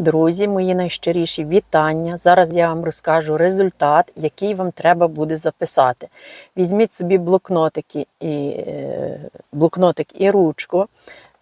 Друзі, мої найщиріші вітання. Зараз я вам розкажу результат, який вам треба буде записати. Візьміть собі блокнотики і, е, блокнотик і ручку.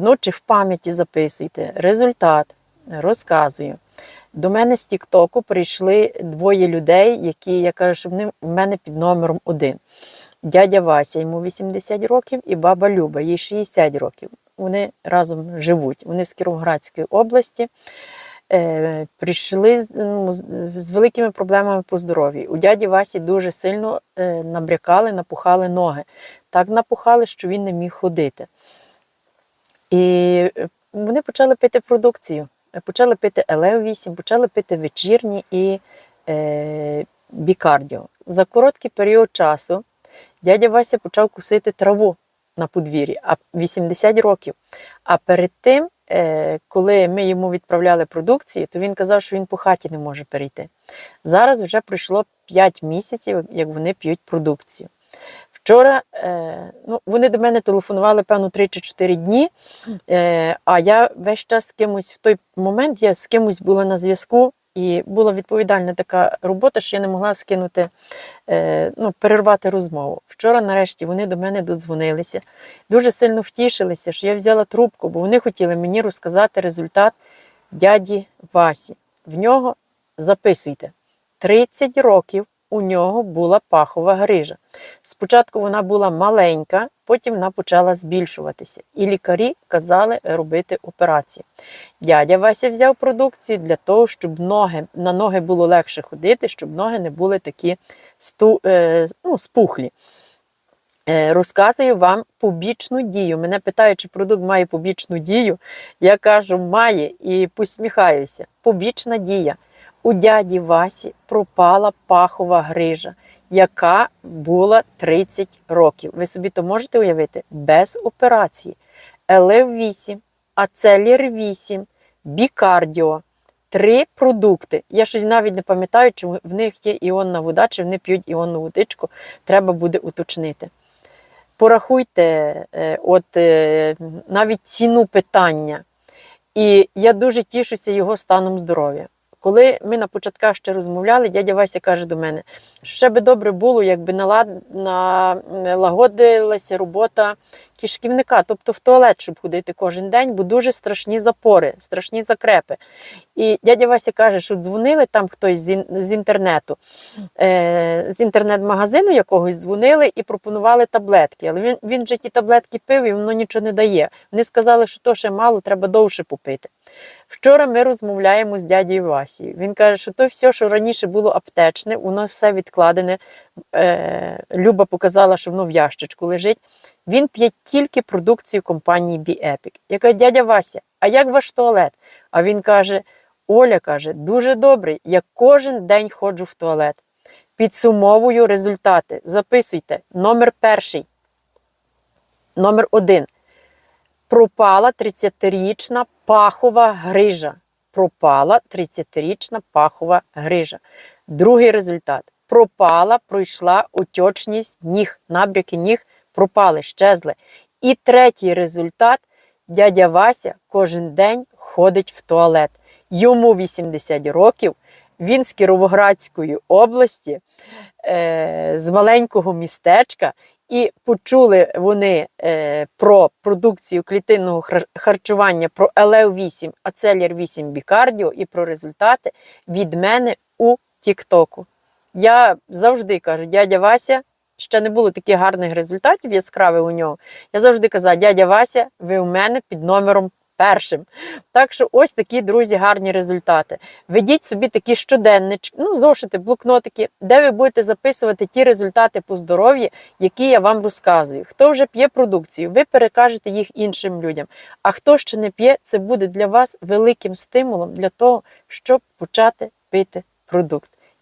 Ну, чи в пам'яті записуйте. Результат розказую. До мене з Тіктоку прийшли двоє людей, які я кажу, що вони в мене під номером один. Дядя Вася, йому 80 років, і баба Люба, їй 60 років. Вони разом живуть. Вони з Кіровоградської області. Е, прийшли ну, з, великими проблемами по здоров'ю. У дяді Васі дуже сильно е, набрякали, напухали ноги. Так напухали, що він не міг ходити. І е, вони почали пити продукцію. Почали пити Елео 8, почали пити вечірні і е, бікардіо. За короткий період часу дядя Вася почав кусити траву на подвір'ї, а 80 років. А перед тим, коли ми йому відправляли продукцію, то він казав, що він по хаті не може перейти. Зараз вже пройшло 5 місяців, як вони п'ють продукцію. Вчора е, ну, вони до мене телефонували, певно, 3 чи 4 дні, е, а я весь час з кимось в той момент я з кимось була на зв'язку, і була відповідальна така робота, що я не могла скинути, е, ну, перервати розмову. Вчора, нарешті, вони до мене додзвонилися, дуже сильно втішилися, що я взяла трубку, бо вони хотіли мені розказати результат дяді Васі. В нього записуйте 30 років. У нього була пахова грижа. Спочатку вона була маленька, потім вона почала збільшуватися. І лікарі казали робити операцію. Дядя Вася взяв продукцію для того, щоб ноги, на ноги було легше ходити, щоб ноги не були такі сту, е, ну, спухлі. Е, Розказую вам побічну дію. Мене питають, чи продукт має побічну дію. Я кажу, має і посміхаюся. Побічна дія. У дяді Васі пропала пахова грижа, яка була 30 років. Ви собі то можете уявити? Без операції. Елев 8, Ацелір 8, Бікардіо. Три продукти. Я щось навіть не пам'ятаю, чи в них є іонна вода, чи вони п'ють іонну водичку. Треба буде уточнити. Порахуйте е, от, е, навіть ціну питання. І я дуже тішуся його станом здоров'я. Коли ми на початках ще розмовляли, дядя Вася каже до мене, що ще би добре було, якби налагодилася робота кишківника, тобто в туалет, щоб ходити кожен день, бо дуже страшні запори, страшні закрепи. І дядя Вася каже, що дзвонили там хтось з, інтернету, е... з інтернет-магазину якогось дзвонили і пропонували таблетки. Але він, він вже ті таблетки пив і воно нічого не дає. Вони сказали, що то ще мало, треба довше попити. Вчора ми розмовляємо з дядєю Васією. Він каже, що то все, що раніше було аптечне, воно все відкладене. Е, Люба показала, що воно в ящичку лежить. Він п'є тільки продукцію компанії BeEpic. Я кажу, дядя Вася, а як ваш туалет? А він каже: Оля каже, дуже добрий, я кожен день ходжу в туалет. Підсумовую результати. Записуйте. Номер перший. Номер один. Пропала 30-річна пахова грижа. Пропала 30-річна пахова грижа. Другий результат. Пропала, пройшла отечність ніг, набряки ніг пропали, щезли. І третій результат дядя Вася кожен день ходить в туалет. Йому 80 років, він з Кіровоградської області, е, з маленького містечка. І почули вони е, про продукцію клітинного харчування, про Елео 8, Ацелір 8 Бікардіо і про результати від мене у Тіктоку. Я завжди кажу, дядя Вася, ще не було таких гарних результатів яскравих у нього. Я завжди казала, дядя Вася, ви у мене під номером першим. Так що ось такі, друзі, гарні результати. Ведіть собі такі щоденнички, ну, зошити, блокнотики, де ви будете записувати ті результати по здоров'ю, які я вам розказую. Хто вже п'є продукцію, ви перекажете їх іншим людям. А хто ще не п'є, це буде для вас великим стимулом для того, щоб почати пити продукт.